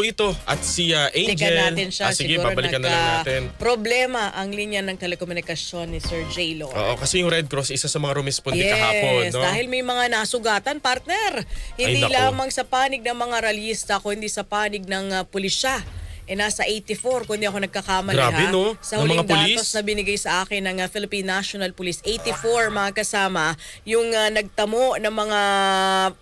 po ito at si uh, Angel. Tingnan natin siya. Ah, sige, Siguro babalikan na lang natin. Problema ang linya ng telekomunikasyon ni Sir J. Lord. Oo, kasi yung Red Cross, isa sa mga rumispondi Yes, kahapon. No? dahil may mga nasugatan, partner. Hindi naku. lamang sa panig ng mga realista, kundi sa panig ng uh, pulisya. E nasa 84, kung ako nagkakamali Grabe, ha. no? Sa Ng huling mga datos na binigay sa akin ng uh, Philippine National Police, 84 mga kasama, yung uh, nagtamo ng mga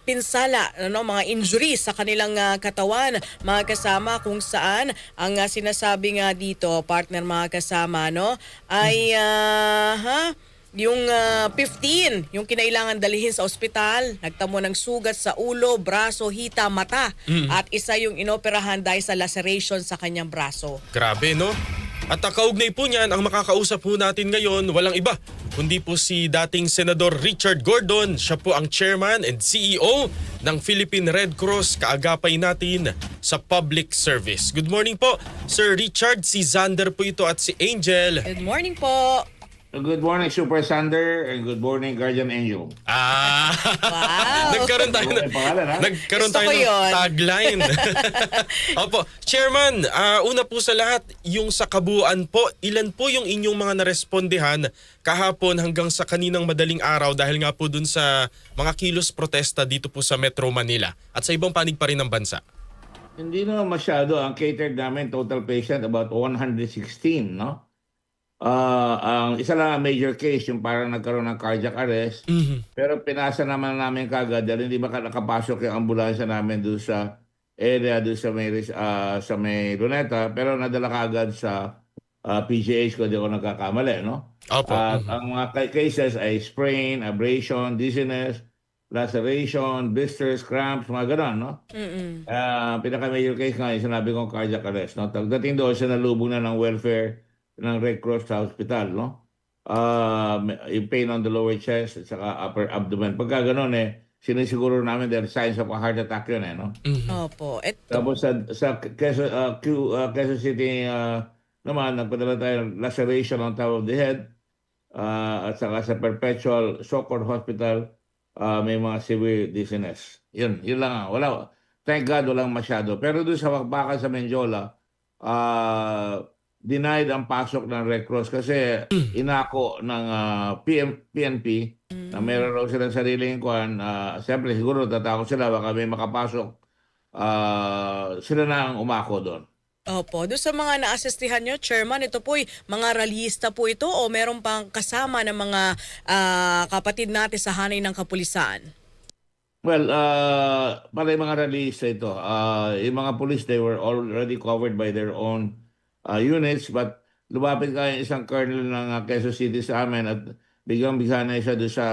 pinsala, ano, mga injuries sa kanilang uh, katawan, mga kasama kung saan ang uh, sinasabi nga dito, partner mga kasama, no, ay uh, ha, yung ah, 15, yung kinailangan dalhin sa ospital, nagtamo ng sugat sa ulo, braso, hita, mata. At isa yung inoperahan dahil sa laceration sa kanyang braso. Grabe, no? At ang kaugnay po niyan, ang makakausap po natin ngayon, walang iba, kundi po si dating Senador Richard Gordon. Siya po ang chairman and CEO ng Philippine Red Cross, kaagapay natin sa public service. Good morning po, Sir Richard. Si Zander po ito at si Angel. Good morning po. Good morning, Super Sander, and good morning, Guardian Angel. Ah! Wow. nagkaroon tayo ng, May pangalan, ha? nagkaroon Gusto tayo ng yun. tagline. Opo, Chairman, ah, una po sa lahat, yung sa kabuuan po, ilan po yung inyong mga narespondehan kahapon hanggang sa kaninang madaling araw dahil nga po dun sa mga kilos protesta dito po sa Metro Manila at sa ibang panig pa rin ng bansa? Hindi naman masyado. Ang catered namin, total patient, about 116, no? Ah, ang isa lang ang major case, yung parang nagkaroon ng cardiac arrest. Mhm. Pero pinasa naman namin kagad dahil hindi maka nakapasok yung ambulansya namin doon sa area doon sa may ah, sa may Luneta pero nadala kagad sa ah, PGH kung di ako nagkakamali no Opo. at Mhm. ang mga ca- cases ay sprain abrasion dizziness laceration blisters cramps mga gano'n no Mm-mm. Ah, pinaka major case nga yung sinabi kong cardiac arrest no pagdating doon siya nalubog na ng welfare ng Red Cross sa hospital no Ah, may- yung pain on the lower chest at saka upper abdomen pagka gano'n eh sinisiguro namin dahil signs of a heart attack yun eh no Mhm. Opo. Et, tapos sa sa Quezon, uh, Q, uh, Quezon City uh, naman nagpadala tayo ng laceration on top of the head uh, at saka sa Perpetual Soccer Hospital uh, may mga severe dizziness. Yun, yun lang. Wala. Thank God walang masyado. Pero doon sa Bakbakan sa Menjola, uh, denied ang pasok ng Red Cross kasi inako ng uh, PM, PNP na meron raw silang sariling kuan. Uh, Siyempre siguro tatakot sila baka may makapasok ah sila na ang umako doon. opo. Doon sa mga naasistihan nyo, Chairman, ito po'y mga realista po ito o meron pang kasama ng mga ah, kapatid natin sa hanay ng kapulisan? Well, uh, para yung mga release ito, uh, yung mga police, they were already covered by their own uh, units, but lumapit ka yung isang colonel ng uh, Quezon City sa amin at biglang-bigla na siya doon sa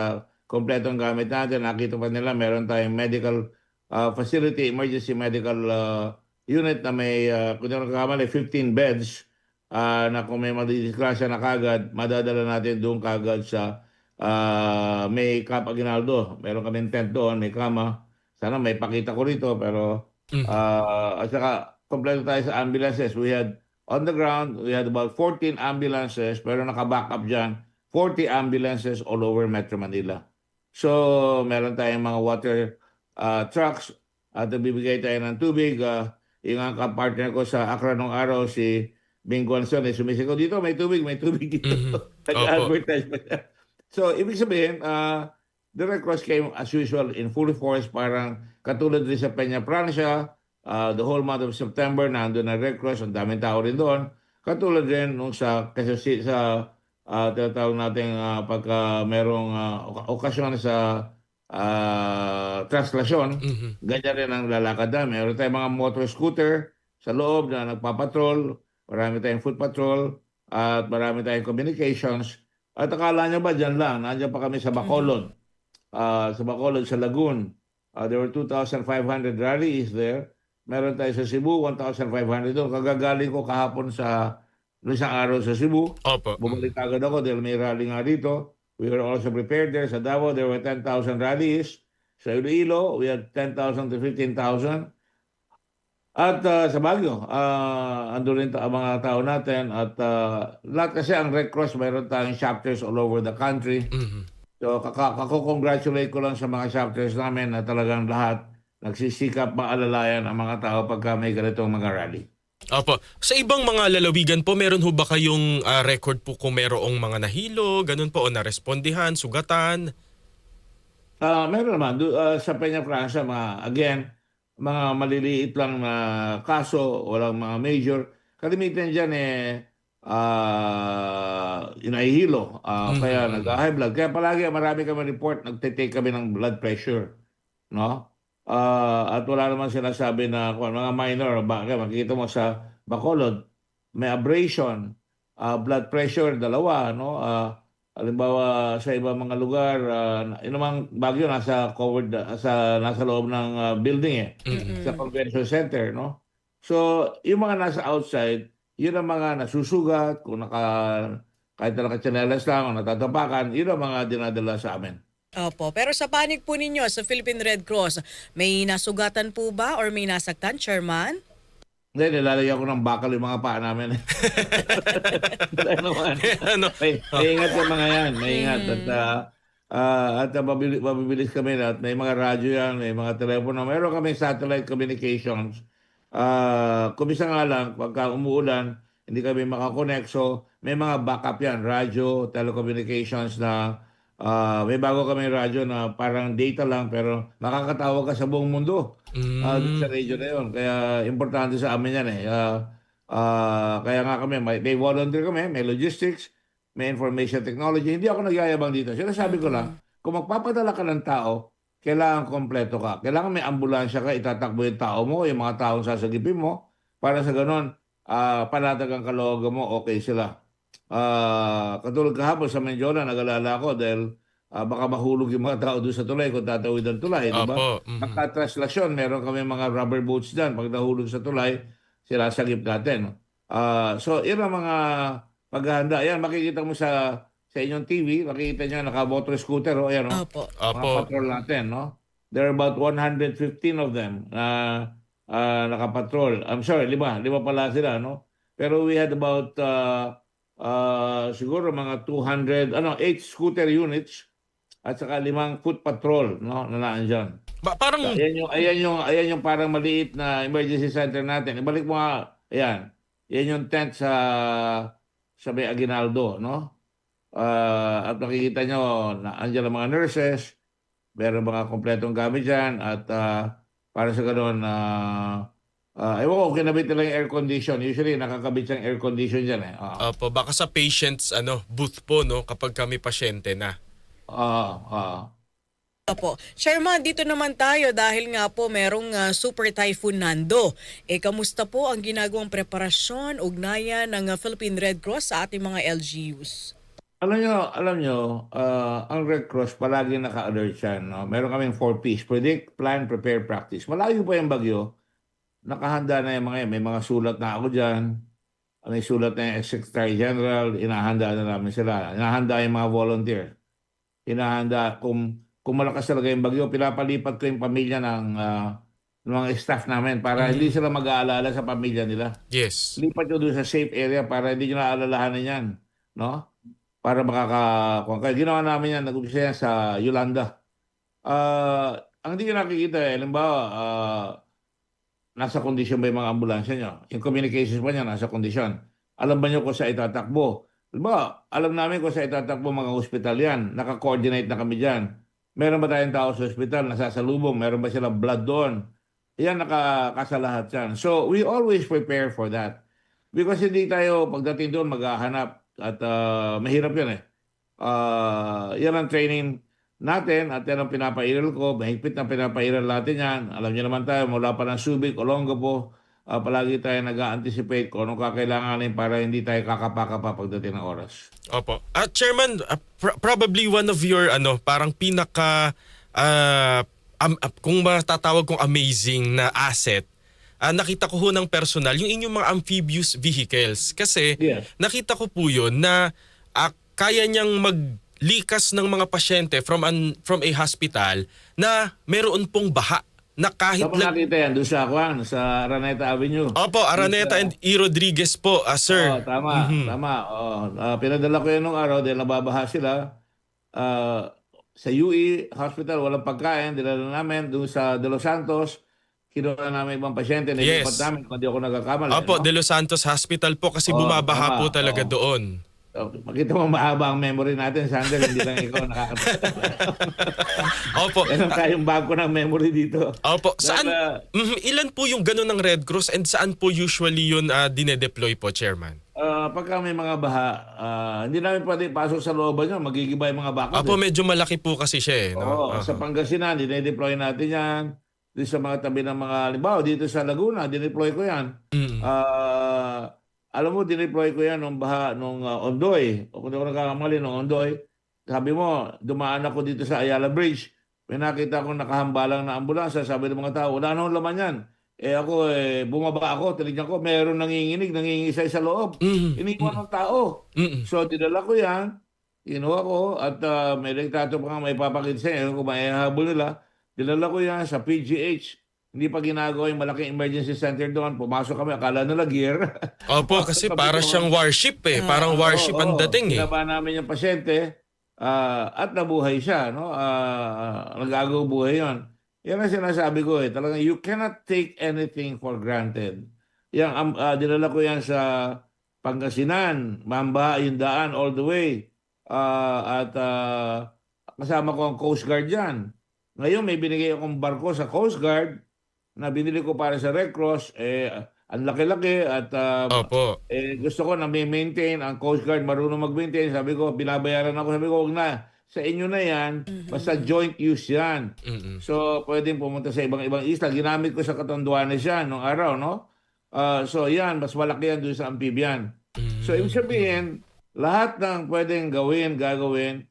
kompletong gamit natin. Nakita pa nila, meron tayong medical uh, facility, emergency medical uh, unit na may, uh, kung di ako nagkakamali, 15 beds uh, na kung may madidisgrasya na kagad, madadala natin doon kagad sa uh, may Camp Aguinaldo. Meron kaming tent doon, may kama. Sana may pakita ko rito, pero Mhm. uh, at saka kompleto tayo sa ambulances. We had on the ground, we had about 14 ambulances, pero naka-backup dyan, 40 ambulances all over Metro Manila. So, meron tayong mga water uh, trucks at bibigay tayo ng tubig. Uh, yung ang partner ko sa Accra nung araw, si Bing Guanzon, eh, sumisigaw dito, may tubig, may tubig dito. Mhm. Nag-advertise pa siya. So, ibig sabihin, uh, the Red Cross came as usual in full force, parang katulad din sa Peña Francia, uh, the whole month of September, nandun ang Red Cross, ang daming tao rin doon. Katulad din nung sa, kasi si- sa uh, tinatawag natin uh, pagka merong uh, oka- okasyon sa uh, translasyon, Mhm. ganyan rin ang lalakad namin. Meron tayong mga motor scooter sa loob na nagpapatrol, marami tayong foot patrol, at marami tayong communications. At akala nyo ba dyan lang, nandiyan pa kami sa Bacolod. Ah, sa Bacolod, sa Lagoon. Ah, there were 2,500 rallies there. Meron tayo sa Cebu, 1,500 doon. Kagagaling ko kahapon sa isang araw sa Cebu. Opo. Bumalik agad ako dahil may rally nga dito. We were also prepared there. Sa Davao, there were 10,000 rallies. Sa Iloilo, we had 10,000 to 15,000. At uh, sa Baguio, uh, ando rin ang mga tao natin. At uh, lahat kasi ang Red Cross, mayroon tayong chapters all over the country. Mhm. So, kako-congratulate ko lang sa mga chapters namin na talagang lahat nagsisikap maalalayan ang mga tao pagka may ganitong mga rally. Opo. Sa ibang mga lalawigan po, meron ho ba kayong ah, record po kung merong mga nahilo, ganun po, o narespondihan, sugatan? Ah, meron naman ah, sa Peña mga again, mga maliliit lang na kaso, walang mga major. Kalimitan diyan eh ah inahihilo. Ah, Mhm. kaya nag-high blood. Kaya palagi marami kami report, nagte-take kami ng blood pressure, no? Ah, at wala naman sila sabi na kung mga minor, bakit makikita mo sa Bacolod, may abrasion, ah, blood pressure dalawa, no? Ah, halimbawa sa ibang mga lugar, uh, inumang bagyo nasa covered sa nasa loob ng ah, building eh, Mm. sa convention center, no? So, yung mga nasa outside, yun ang mga nasusugat, kung naka kahit na nakatsinelas lang natatapakan, yun ang mga dinadala sa amin. Opo. Pero sa panig po ninyo sa Philippine Red Cross, may nasugatan po ba or may nasaktan, Chairman? Hindi, nilalagyan ko ng bakal yung mga paa namin. Naman. ano? May, may ingat yung mga yan. May ingat. At, uh, uh, at uh, mabili- mabibilis kami at may mga radyo yan, may mga telepono. Meron kami satellite communications. Uh, kumisa nga lang, pagka umuulan, hindi kami makakonect. So, may mga backup yan. Radyo, telecommunications na uh, may bago kami radyo na parang data lang pero makakatawag ka sa buong mundo. Mm. Ah, dun sa radio na yun. Kaya importante sa amin yan eh. Ah, ah, kaya nga kami, may, may volunteer kami, may logistics, may information technology. Hindi ako nagyayabang dito. Sinasabi ko lang, kung magpapadala ka ng tao, kailangan kompleto ka. Kailangan may ambulansya ka, itatakbo yung tao mo, yung mga taong sasagipin mo, para sa ganon, ah panatag ang kaloogan mo, okay sila. Ah, katulad kahapon sa Menjola, nag-alala ako dahil ah, baka mahulog yung mga tao doon sa tulay kung tatawid ang tulay, di ba? Opo. Mhm. Pagka-traslasyon, meron kami mga rubber boats dyan. Pag nahulog sa tulay, sila sagip natin. Ah, so, yun ang mga paghahanda. Ayan, makikita mo sa sa inyong TV, makikita nyo naka-motor scooter. O, ayan, o, Opo. mga Opo. patrol natin. No? There are about 115 of them na ah, nakapatrol. I'm sorry, lima. Lima pala sila. No? Pero we had about uh, uh, siguro mga 200, ano, 8 scooter units at saka limang foot patrol no, na naandyan. Ba- parang, Ayan yung ayan yung ayan yung parang maliit na emergency center natin. Ibalik mo nga, ayan. Yan yung tent sa sa May Aguinaldo, no? Ah, at makikita nyo na andyan ang mga nurses, meron mga kompletong gamit dyan at ah, para sa ganun na uh, ewan ko, kinabit nila yung air condition. Usually, nakakabit siyang air condition dyan eh. Ah, opo, baka sa patient's ano, booth po, no, kapag kami pasyente na. ah, ah. Opo. Chairman, dito naman tayo dahil nga po merong ah, Super Typhoon Nando. Eh, kamusta po ang ginagawang preparasyon, ugnayan ng ah, Philippine Red Cross sa ating mga LGUs? Alam nyo, alam nyo, ah, ang Red Cross palagi naka-alert yan. No? Meron kaming 4Ps, predict, plan, prepare, practice. Malayo pa yung bagyo, nakahanda na yung mga yan. May mga sulat na ako dyan. May sulat na yung Secretary General, inahanda na namin sila. Inahanda yung mga volunteer. Inahanda, kung, kung malakas talaga yung bagyo, pinapalipat ko yung pamilya ng, ah, ng mga staff namin para hindi sila mag-aalala sa pamilya nila Yes. lipat nyo doon sa safe area para hindi nyo naalalahanan yan. No? Para makaka... Kaya ginawa namin yan, nag-umpisa yan sa Yolanda. Ah, ang hindi nyo nakikita eh, halimbawa, ah, nasa kondisyon ba yung mga ambulansya nyo? Yung communications ba niya nasa kondisyon? Alam ba nyo kung sa itatakbo? Halimbawa, alam namin kung sa itatakbo mga hospital yan. Naka-coordinate na kami dyan. Meron ba tayong tao sa hospital, nasasalubong? Meron ba silang blood doon? Yan nakakasa lahat yan. So, we always prepare for that. Because hindi tayo pagdating doon maghahanap at ah, mahirap yan eh. Ah, yan ang training natin at yan ang pinapairal ko. Mahigpit na pinapairal natin yan. Alam niyo naman tayo, mula pa ng Subic, Olongapo, ah, palagi tayo nag-anticipate kung anong kakailanganin para hindi tayo kakapakapa pagdating ng oras. Opo. At Chairman, uh, pr- probably one of your ano, parang pinaka ah, am- ah, kung matatawag kong amazing na asset ah, nakita ko ho ng personal yung inyong mga amphibious vehicles kasi Yes. nakita ko po yun na ah, kaya niyang maglikas ng mga pasyente from an from a hospital na meron pong baha na kahit Saan lang nakita yan? Doon sa Kwan, sa Araneta Avenue. Opo, Araneta and E. Rodriguez po, ah, sir. Oo, tama, Mhm. tama. Oo. Ah, pinadala ko yan nung araw dahil nababaha sila. Ah, sa UE Hospital, walang pagkain, dinala namin doon sa De Los Santos, kinuha namin ibang pasyente, Yes. nilipat namin kung di ako nagkakamali. Opo, no? De Los Santos Hospital po kasi Oo, bumabaha tama. po talaga Oo. doon. So, makita mo mahaba ang memory natin, Sander, hindi lang ikaw nakakatawa. Opo. Meron tayong bangko ng memory dito. Opo, saan ah, Mhm, ilan po yung ganun ng Red Cross and saan po usually yun uh, dinedeploy po, Chairman? ah, pagka may mga baha, ah, hindi namin pwede pasok sa looban yun, magigiba yung mga baka. Opo, medyo malaki po kasi siya eh. No? Oo, Aha. sa Pangasinan, dinedeploy natin yan. Dito sa mga tabi ng mga, limbawa, dito sa Laguna, dineploy ko yan. Mm. Ah, alam mo, dineploy ko yan nung baha, nung ah, Ondoy. O kung ako nagkakamali, nung Ondoy. Sabi mo, dumaan ako dito sa Ayala Bridge. May nakita akong nakahambalang na ambulansya. Sabi ng mga tao, wala nang laman yan. Eh ako, eh, bumaba ako, tinignan ko, meron nanginginig, nangingisay sa loob. Mm. Iniwan ng tao. Mm. So, dinala ko yan. Kinuha ko at ah, may retrato pa nga may inyo kung maihabol nila. Dinala ko yan sa PGH. Hindi pa ginagawa yung malaking emergency center doon. Pumasok kami, akala nila gear. Opo, kasi para siyang warship eh. Parang warship Oo, ang dating eh. Binaba namin yung pasyente ah, at nabuhay siya. No? Ah, nagagaw buhay yon. Yan ang sinasabi ko eh. Talagang you cannot take anything for granted. Yang, um, ah, dinala ko yan sa Pangasinan, Mamba, yung daan all the way. Ah, at ah, kasama ko ang Coast Guard dyan. Ngayon may binigay akong barko sa Coast Guard na binili ko para sa Red Cross. Eh, ang laki-laki at ah, Opo. eh, gusto ko na may maintain ang Coast Guard marunong mag-maintain. Sabi ko, binabayaran ako. Sabi ko, wag na. Sa inyo na yan, basta joint use yan. Mm-mm. So, pwedeng pumunta sa ibang-ibang isla. Ginamit ko sa Katanduanes yan nung araw, no? Ah, so, yan, mas malaki yan doon sa amphibian. So, ibig sabihin, lahat ng pwedeng gawin, gagawin.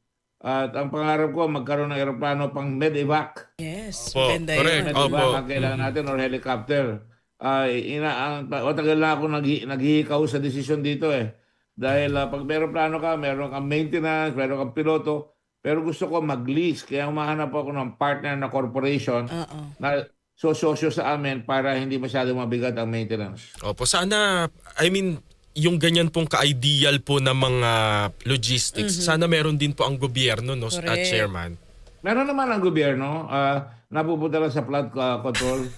At ang pangarap ko, magkaroon ng aeroplano pang medevac. Yes, Opo, maganda correct. yun. Opo. Medevac ang kailangan natin or helicopter. Ay, ina, ang, matagal na ako nag, naghihikaw sa desisyon dito eh. Dahil ah, pag meron plano ka, meron kang maintenance, meron kang piloto, pero gusto ko mag-lease. Kaya humahanap ako ng partner na corporation Oo. na sososyo sa amin para hindi masyado mabigat ang maintenance. Opo, sana, I mean, yung ganyan pong ka-ideal po na mga logistics, sana meron din po ang gobyerno, no, at Correct. chairman. Meron naman ang gobyerno, ah, napupunta lang sa flood ah, control.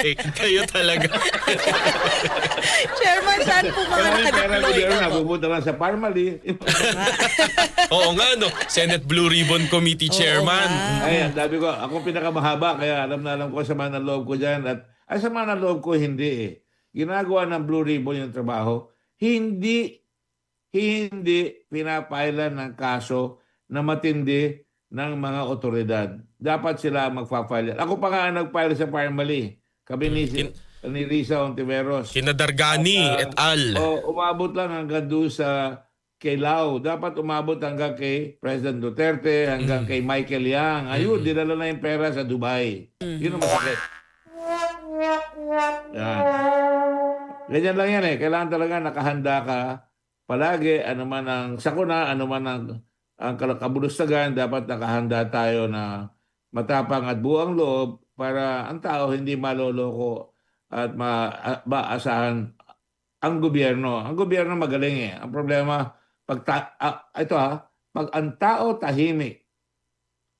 Eh, kayo talaga. Chairman, saan po mga yung pera ng nakadeploy gobyerno, napupunta lang sa Parmali. Oo nga, no. Senate Blue Ribbon Committee Oo Chairman. Ay, ang sabi ko, ako pinakamahaba, kaya alam na alam ko sa ng loob ko dyan. At ay sa ng loob ko, hindi eh. Ginagawa ng Blue Ribbon yung trabaho. Hindi, hindi pinapailan ng kaso na matindi ng mga otoridad. Dapat sila magpa-file. Ako pa nga nag-file sa Parmali. Kami ni, Kin- ni Risa Ontiveros. Kinadargani et al. O, umabot lang hanggang doon sa kay Lau. Dapat umabot hanggang kay President Duterte, hanggang kay Michael Yang. Ayun, dinala na yung pera sa Dubai. Yun ang masakit. Yan. Ganyan lang yan eh. Kailangan talaga nakahanda ka palagi. Ano man ang sakuna, ano man ang, ang kabulustagan, dapat nakahanda tayo na matapang at buang loob para ang tao hindi maloloko at maasahan ang gobyerno. Ang gobyerno magaling eh. Ang problema, pag ta- ah, ito ha, pag ang tao tahimik,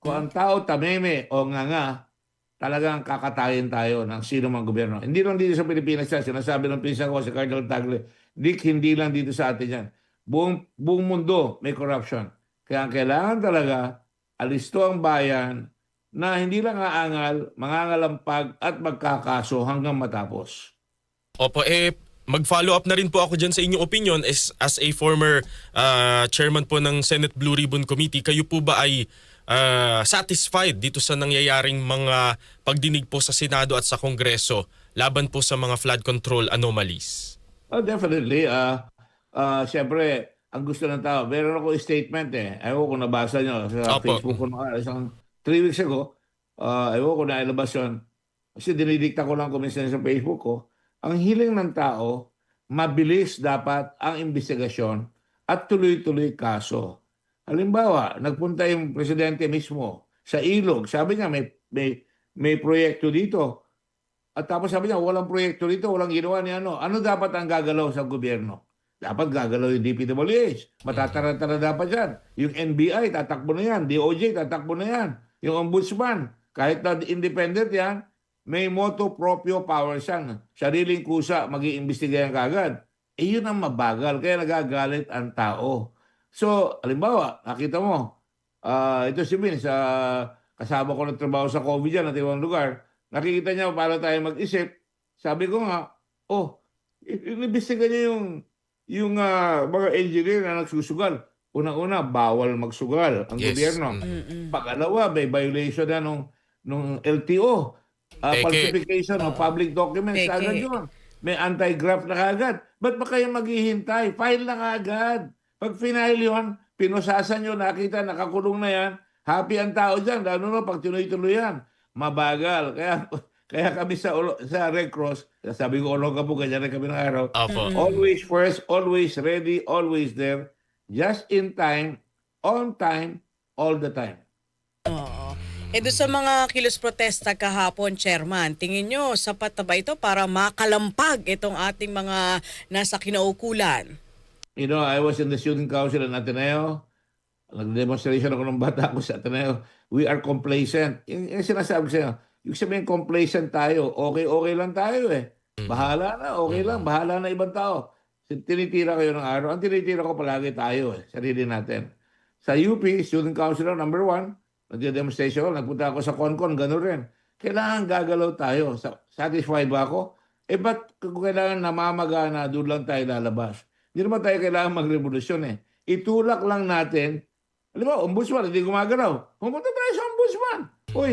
kung ang tao tameme o nga nga, talagang kakatayin tayo ng sino mang gobyerno. Hindi lang dito sa Pilipinas yan. Sinasabi ng pinsan ko si Cardinal Tagle, Dick, hindi lang dito sa atin yan. Buong, buong mundo may corruption. Kaya ang kailangan talaga, alisto ang bayan na hindi lang aangal, mangangalampag at magkakaso hanggang matapos. Opo, eh, mag-follow up na rin po ako dyan sa inyong opinion as, as a former ah, chairman po ng Senate Blue Ribbon Committee. Kayo po ba ay ah, satisfied dito sa nangyayaring mga pagdinig po sa Senado at sa Kongreso laban po sa mga flood control anomalies? Oh, definitely. Ah, ah, siyempre, ang gusto ng tao, meron ako statement eh. Ayaw ko nabasa nyo sa Opo. Facebook ko na isang three weeks ago. Uh, ayaw ko na ilabas yun. Kasi dinidikta ko lang kuminsan sa Facebook ko. Ang hiling ng tao, mabilis dapat ang investigasyon at tuloy-tuloy kaso. Halimbawa, nagpunta yung presidente mismo sa ilog. Sabi niya, may, may, may proyekto dito. At tapos sabi niya, walang proyekto dito, walang ginawa ni ano. Ano dapat ang gagalaw sa gobyerno? dapat gagalaw yung DPWH. Matatarantara dapat yan. Yung NBI, tatakbo na yan. DOJ, tatakbo na yan. Yung ombudsman, kahit na independent yan, may moto proprio powers yan. Sariling kusa, mag iimbestigayan kagad. Eh yun ang mabagal, kaya nagagalit ang tao. So, halimbawa, nakita mo, ah ito si Vince, ah, kasama ko ng trabaho sa COVID dyan at ibang lugar, nakikita niya paano tayo mag-isip. Sabi ko nga, oh, inimbestiga niya yung, yung ah, mga engineer na nagsusugal. Unang-una, bawal magsugal ang Yes. gobyerno. Mm-mm. Pangalawa, may violation na nung, nung LTO. Uh, falsification of public documents. Peke. Agad yun. May anti-graft na kagad. Ba't ba kayo maghihintay? File na kagad. Pag final yun, pinusasan nyo, nakita, nakakulong na yan, happy ang tao dyan, lalo na pag tuloy-tuloy yan. Mabagal. Kaya kaya kami sa sa Red Cross, sabi ko, Olong ka po, ganyan rin kami ng araw. Opo. Always first, always ready, always there. Just in time, on time, all the time. Oo. Eh doon sa mga kilos protesta kahapon, Chairman, tingin nyo sapat na ba ito para makalampag itong ating mga nasa kinaukulan? You know, I was in the student council in Ateneo. Nag-demonstration ako ng bata ko sa Ateneo. We are complacent. Yung, yung sinasabi ko sa'yo, yung sabihin complacent tayo, okay-okay lang tayo eh. Bahala na, okay lang. Bahala na ibang tao. Tinitira kayo ng araw. Ang tinitira ko palagi tayo eh, sarili natin. Sa UP, student councilor number one, nagde-demonstration ako, nagpunta ako sa Concon, gano'n rin. Kailangan gagalaw tayo. Sa- Satisfied ba ako? Eh ba't kung kailangan namamaga na doon lang tayo lalabas? Hindi naman tayo kailangan magrevolusyon eh. Itulak lang natin. Alam mo, ombudsman, hindi gumagalaw. Pumunta tayo sa ombudsman. Uy,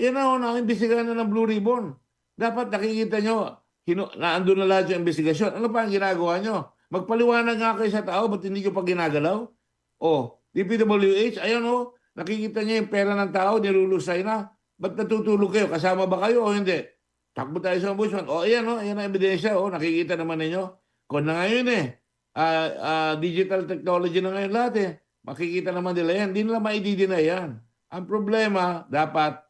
yan na ho, nang-imbestigahan na ng Blue Ribbon. Dapat nakikita nyo, hino, na andun na lahat yung investigasyon. Ano pa ang ginagawa nyo? Magpaliwanag nga kayo sa tao, ba't hindi nyo pa ginagalaw? O, DPWH, ayan o, nakikita nyo yung pera ng tao, nilulusay na. Ba't natutulog kayo? Kasama ba kayo o hindi? Takbo tayo sa ombudsman. O, ayan o, ayan ang ebidensya. O, nakikita naman ninyo. Kung na ngayon eh, ah, ah, digital technology na ngayon lahat eh. Makikita naman nila yan. Hindi nila maididina yan. Ang problema, dapat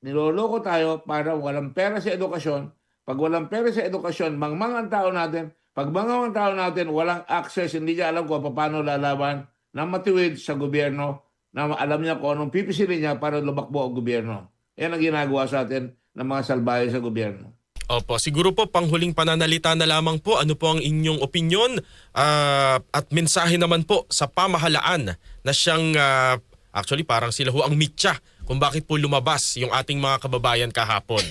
niloloko tayo para walang pera sa edukasyon. Pag walang pera sa edukasyon, mangmang ang tao natin. Pag mangmang ang tao natin, walang access, hindi niya alam kung paano lalaban na matiwid sa gobyerno na alam niya kung anong pipisilin niya para lumakbo ang gobyerno. Yan ang ginagawa sa atin ng mga salbahe sa gobyerno. Opo, siguro po panghuling pananalita na lamang po ano po ang inyong opinion ah, at mensahe naman po sa pamahalaan na siyang ah, actually parang sila ho ang mitya kung bakit po lumabas yung ating mga kababayan kahapon.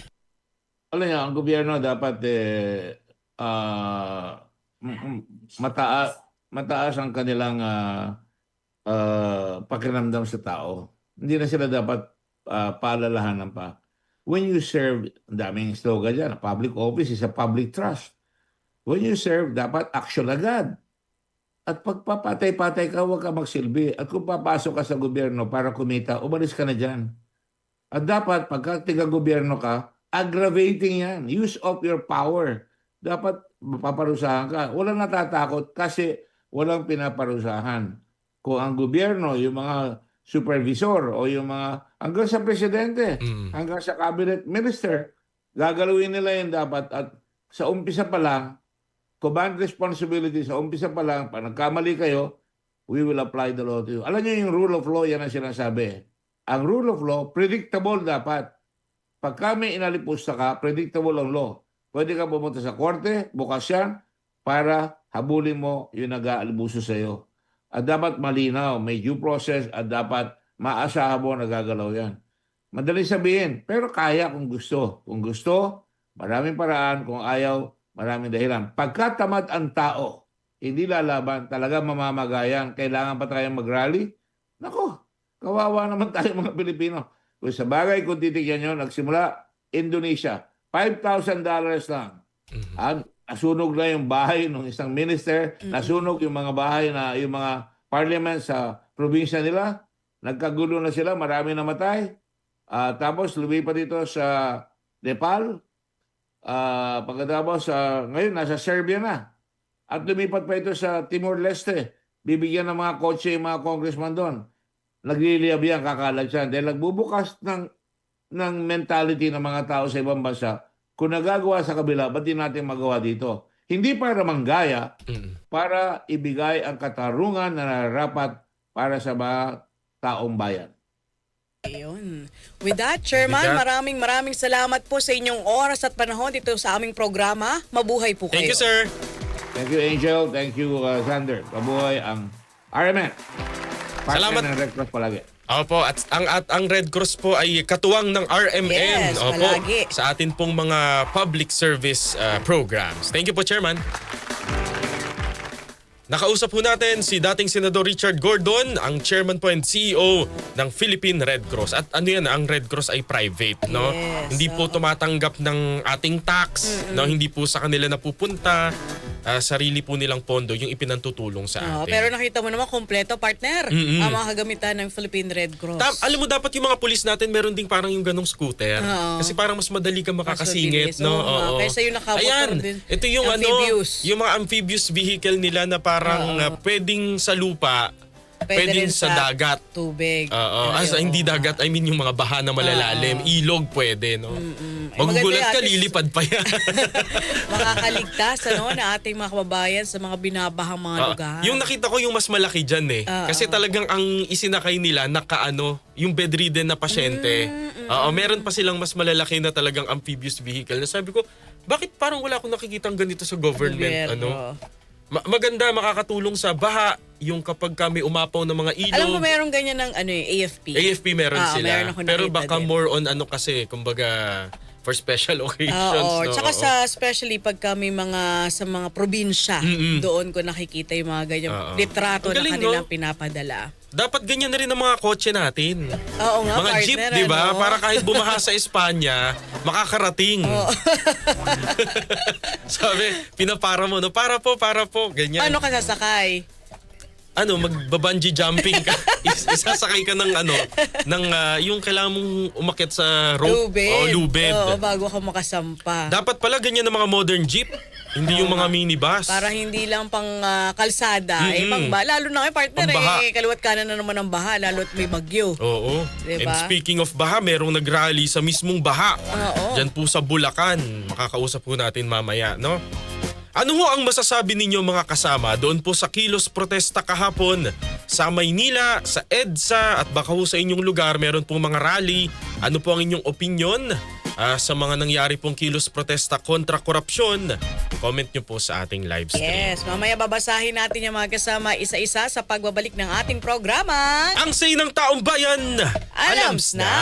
Alam niyo, ang gobyerno dapat eh, mm, mataas, mataas ang kanilang ah, ah, pakiramdam sa tao. Hindi na sila dapat ah, paalalahanan pa. When you serve, ang daming slogan dyan, public office is a public trust. When you serve, dapat action agad. At pagpapatay-patay ka, huwag ka magsilbi. At kung papasok ka sa gobyerno para kumita, umalis ka na dyan. At dapat, pagka tiga-gobyerno ka, aggravating yan. Use of your power. Dapat mapaparusahan ka. Walang natatakot kasi walang pinaparusahan. Kung ang gobyerno, yung mga supervisor o yung mga hanggang sa presidente, Mm. hanggang sa cabinet minister, gagalawin nila yan dapat at sa umpisa pa lang, command responsibility sa umpisa pa lang, pag nagkamali kayo, we will apply the law to you. Alam niyo yung rule of law, yan ang sinasabi. Ang rule of law, predictable dapat. Pag kami inalipusta ka, predictable ang law. Pwede ka pumunta sa korte, bukas yan, para habulin mo yung nag-aalbuso sa iyo. At dapat malinaw, may due process at dapat maasahan mo na gagalaw yan. Madali sabihin, pero kaya kung gusto. Kung gusto, maraming paraan. Kung ayaw, maraming dahilan. Pagkatamad ang tao, hindi lalaban, talaga mamamagayan, kailangan pa tayong mag-rally? Nako, kawawa naman tayo mga Pilipino. Kung sa bagay, kung titigyan nyo, nagsimula, Indonesia, $5,000 lang. Ang nasunog na yung bahay ng isang minister, nasunog yung mga bahay na yung mga parliament sa probinsya nila, nagkagulo na sila, marami namatay. Ah, tapos lumipat dito sa Nepal. Ah, pagkatapos ah, ngayon nasa Serbia na. At lumipat pa ito sa Timor Leste. Bibigyan ng mga kotse yung mga congressman doon. Nagliliyab yan, kakalat yan. Dahil nagbubukas ng, ng mentality ng mga tao sa ibang bansa, kung nagagawa sa kabila, ba't di natin magawa dito? Hindi para manggaya, para ibigay ang katarungan na nararapat para sa mga taong bayan. Ayun. With that, Chairman, With that- maraming maraming salamat po sa inyong oras at panahon dito sa aming programa. Mabuhay po kayo. Thank you, sir. Thank you, Angel. Thank you, uh, Sander. Kabuhay ang RMN. Partner Salamat. ng Red Cross palagi. Opo, at ang at ang Red Cross po ay katuwang ng RMN Yes, Opo, palagi. sa atin pong mga public service uh, programs. Thank you po, Chairman. Nakausap po natin si dating Senador Richard Gordon, ang chairman po and CEO ng Philippine Red Cross. At ano yan, ang Red Cross ay private, no? Yes, Hindi po tumatanggap ng ating tax, no? Hindi po sa kanila napupunta. Ah, sarili po nilang pondo yung ipinantutulong sa Oh, atin. pero nakita mo naman kompleto partner Mm-mm. ang mga kagamitan ng Philippine Red Cross. Tam, alam mo dapat yung mga pulis natin meron ding parang yung ganong scooter. Oo. Kasi parang mas madali ka makakasingit, no? Oo nga. Kaysa yung nakamotor Ayan, din. ito yung Amphibious. ano, yung mga amphibious vehicle nila na parang Oo. uh, pwedeng sa lupa, Pwede pwedeng rin sa, sa dagat. Tubig. Oo, ah, hindi dagat, I mean yung mga baha na malalalim, ilog pwede, no? Ay, Magugulat maganda ka, lilipad pa yan. Makakaligtas ano, na ating mga kababayan sa mga binabahang mga Ah, lugar. yung nakita ko yung mas malaki dyan eh. Oo. Kasi talagang ang isinakay nila nakaano, yung bedridden na pasyente. Mm, Oo, meron pa silang mas malalaki na talagang amphibious vehicle. Na sabi ko, bakit parang wala akong nakikitang ganito sa government? Gobyerno. Ano? Ma- maganda, makakatulong sa baha, yung kapag kami umapaw ng mga ilog. Alam mo, meron ganyan ng ano, eh, AFP. AFP meron Ah, sila. meron ako Pero nakita baka din. more on ano kasi, kumbaga, for special occasions. Oo, no? tsaka Oo. sa especially pag kami mga sa mga probinsya, Mm-mm. doon ko nakikita yung mga ganyang Oo. litrato Ang na galing, kanilang no? pinapadala. Dapat ganyan na rin ang mga kotse natin. Oo nga, mga partner, jeep, di ba? ano? Para kahit bumaha sa Espanya, makakarating. Sabi, pinapara mo, no? Para po, para po. Ganyan. Paano ka sasakay? Ano, magbabanji jumping ka. Is- isasakay ka ng ano, ng ah, yung kailangan mong umakyat sa rope. Lubid. O, lubid. Oo, bago ka makasampa. Dapat pala ganyan ng mga modern jeep. Hindi yung mga minibus. Para hindi lang pang ah, kalsada, eh, Mm-mm. pang ba. Lalo na kayo, partner, eh, kaliwat kanan na naman ng baha, lalo't may bagyo. Oo. Diba? And speaking of baha, merong nagrally sa mismong baha. Oo. Diyan po sa Bulacan. Makakausap po natin mamaya, no? Ano ho ang masasabi ninyo mga kasama doon po sa kilos protesta kahapon sa Maynila, sa EDSA at baka ho sa inyong lugar meron pong mga rally. Ano po ang inyong opinion ah, sa mga nangyari pong kilos protesta kontra korupsyon? Comment nyo po sa ating live stream. Yes, mamaya babasahin natin yung mga kasama isa-isa sa pagbabalik ng ating programa. Ang say ng taong bayan, Alams na!